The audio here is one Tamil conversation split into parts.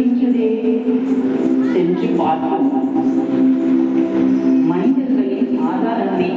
மகிழ்ச்சியுடே சென்று பார்ப்போம் மனிதர்களின் ஆதாரத்தை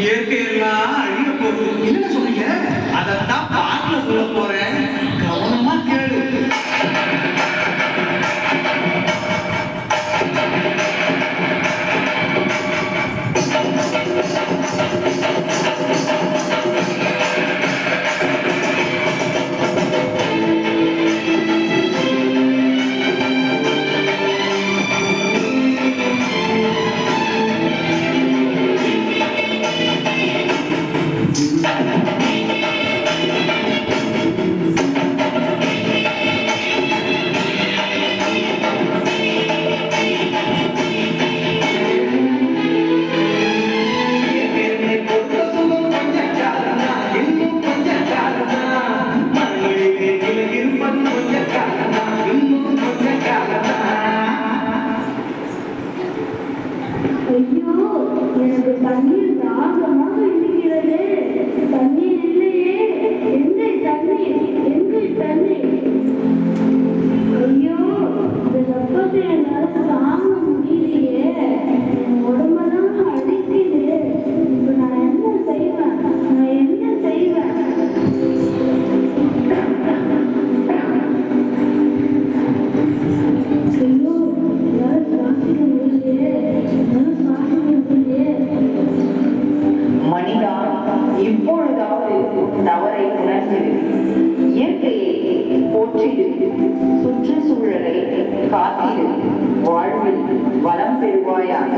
இயற்கையெல்லாம் எப்பொழுதாவது தவறை உணர்ந்திருக்கும் இயற்கையை போற்றிடும் சுற்றுச்சூழலை காத்திடும் வாழ்வில் வளம் பெறுவாயாக.